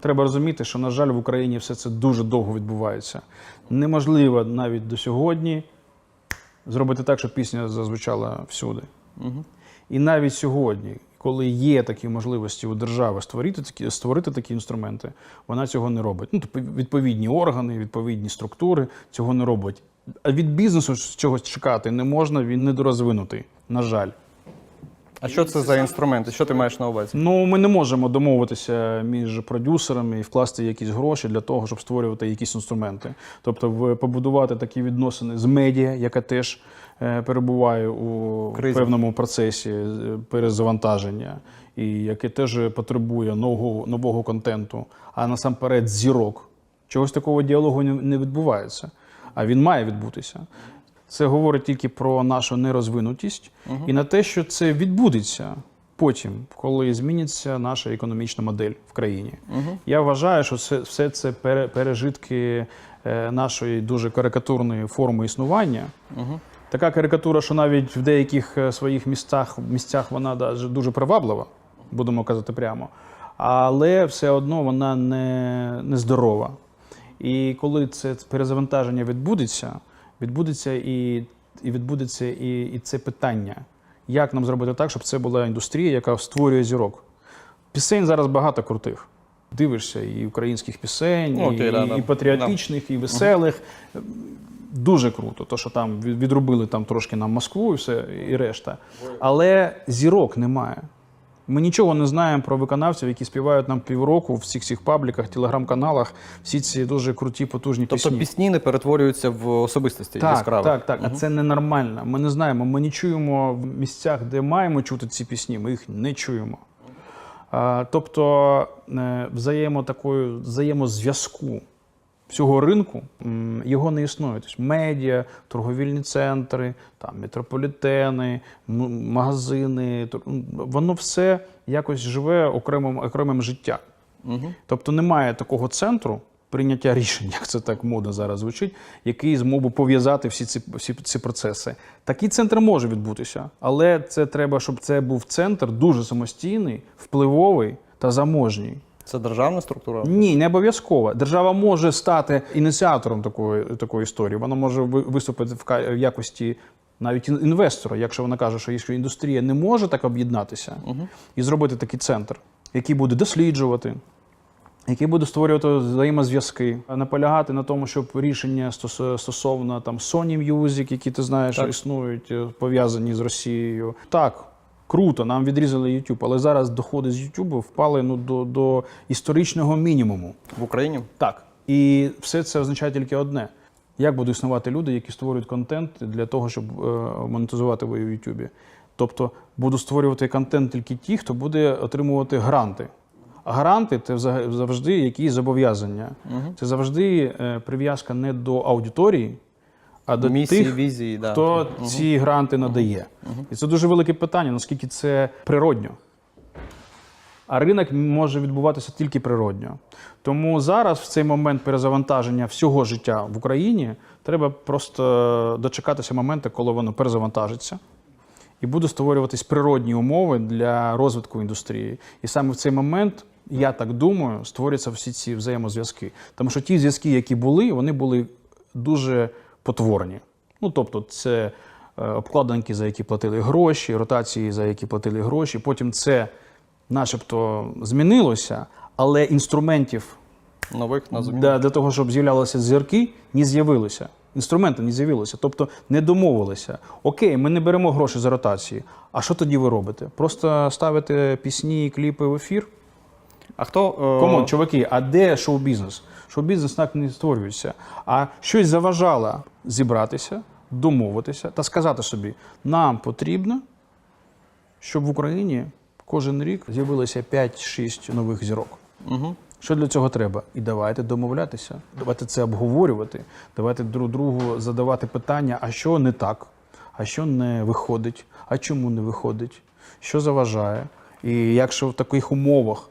Треба розуміти, що, на жаль, в Україні все це дуже довго відбувається. Неможливо навіть до сьогодні зробити так, щоб пісня зазвучала всюди. І навіть сьогодні, коли є такі можливості у держави створити такі, створити такі інструменти, вона цього не робить. Ну, тобто відповідні органи, відповідні структури цього не роблять. А від бізнесу чогось чекати не можна, він недорозвинутий, на жаль. А що це за інструменти? Що ти маєш на увазі? Ну, ми не можемо домовитися між продюсерами і вкласти якісь гроші для того, щоб створювати якісь інструменти. Тобто, побудувати такі відносини з медіа, яка теж е, перебуває у Кризі. певному процесі е, перезавантаження, і яке теж потребує нового, нового контенту, а насамперед зірок. Чогось такого діалогу не, не відбувається, а він має відбутися. Це говорить тільки про нашу нерозвинутість і на те, що це відбудеться потім, коли зміниться наша економічна модель в країні. Я вважаю, що це все це пережитки е, нашої дуже карикатурної форми існування. Така карикатура, що навіть в деяких е, своїх місцях, місцях вона дуже приваблива, будемо казати прямо. Але все одно вона не, не здорова. І коли це перезавантаження відбудеться, відбудеться і, і відбудеться і, і це питання, як нам зробити так, щоб це була індустрія, яка створює зірок. Пісень зараз багато крутих. Дивишся і українських пісень, Ну, і, да, і, да. і патріотичних, і веселих. Дуже круто, то що там від- відробили там трошки нам Москву і все, і решта. Але зірок немає. Ми нічого не знаємо про виконавців, які співають нам півроку в всіх цих пабліках, телеграм-каналах, всі ці дуже круті, потужні Тобто пісні. пісні не перетворюються в особистості Так, яскраві. так, так. А це ненормально. Ми не знаємо. Ми не чуємо в місцях, де маємо чути ці пісні, ми їх не чуємо. Тобто е, взаємо такої взаємозв'язку всього ринку його не існує. Тобто медіа, торговельні центри, там метрополітени, магазини, воно все якось живе окремим, окремим життям. Тобто немає такого центру прийняття рішень, як це так модно зараз звучить, який змог би пов'язати всі ці, всі ці процеси. Такий центр може відбутися, але це треба, щоб це був центр дуже самостійний, впливовий та заможній. Це державна структура. Ні, не обов'язково. Держава може стати ініціатором такої, такої історії. Вона може ви- виступити в якості навіть інвестора, якщо вона каже, що якщо індустрія не може так об'єднатися і зробити такий центр, який буде досліджувати. Який буде створювати взаємозв'язки, наполягати на тому, щоб рішення стос- стосовно там Sony Music, які ти знаєш, Так. існують, е, пов'язані з Росією. Так, круто, нам відрізали YouTube, але зараз доходи з YouTube впали ну, до, до історичного мінімуму. В Україні Так. І все це означає тільки одне: як будуть існувати люди, які створюють контент для того, щоб е, монетизувати в YouTube. Тобто будуть створювати контент тільки ті, хто буде отримувати гранти. А гранти це завжди якісь зобов'язання. Це завжди е, прив'язка не до аудиторії, а до місії, тих, візії, да. хто ці гранти надає. І це дуже велике питання, наскільки це природньо. А ринок може відбуватися тільки природньо. Тому зараз, в цей момент перезавантаження всього життя в Україні, треба просто дочекатися моменту, коли воно перезавантажиться. І буде створюватись природні умови для розвитку індустрії. І саме в цей момент, я так думаю, створяться всі ці взаємозв'язки. Тому що ті зв'язки, які були, вони були дуже потворні. Ну, тобто, це е, обкладинки, за які платили гроші, ротації, за які платили гроші. Потім це начебто змінилося, але інструментів Нових на для, для того, щоб з'являлися зірки, не з'явилося. Інструменти не з'явилися, тобто не домовилися. Окей, ми не беремо гроші за ротації. А що тоді ви робите? Просто ставите пісні, кліпи в ефір? А хто е, Кому, чуваки, а де шоу-бізнес? Шоу-бізнес так не створюється. А щось заважало зібратися, домовитися та сказати собі: нам потрібно, щоб в Україні кожен рік з'явилося 5-6 нових зірок. Угу. Що для цього треба? І давайте домовлятися, давайте це обговорювати, давайте друг другу задавати питання, а що не так, а що не виходить, а чому не виходить, що заважає. І якщо в таких умовах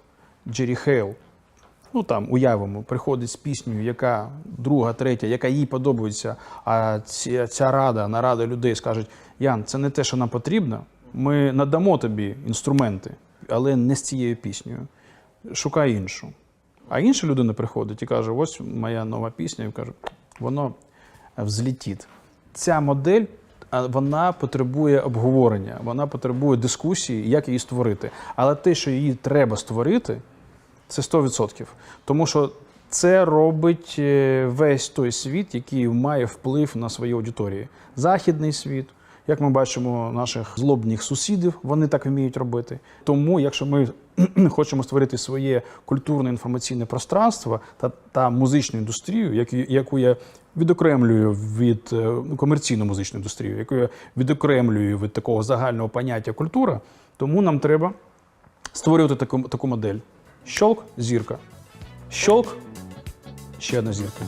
Джері Хейл, ну там уявимо, приходить з піснею, яка друга, третя, яка їй подобається, а ця, ця рада, нарада людей скажуть: Ян, це не те, що нам потрібно. Ми надамо тобі інструменти, але не з цією піснею. Шукай іншу. А інша людина приходить і каже: ось моя нова пісня, і каже, воно взлітить. Ця модель. Вона потребує обговорення, вона потребує дискусії, як її створити. Але те, що її треба створити, це 100%. Тому що це робить е, весь той світ, який має вплив на свої аудиторії. Західний світ, як ми бачимо, наших злобних сусідів, вони так вміють робити. Тому, якщо ми хочемо створити своє культурне інформаційне пространство та, та музичну індустрію, яку, яку я відокремлюю від е, ну, комерційну музичну індустрію, яку я відокремлюю від такого загального поняття культура, тому нам треба створювати таку, таку модель. Щолк, зірка. Щолк, ще одна зірка.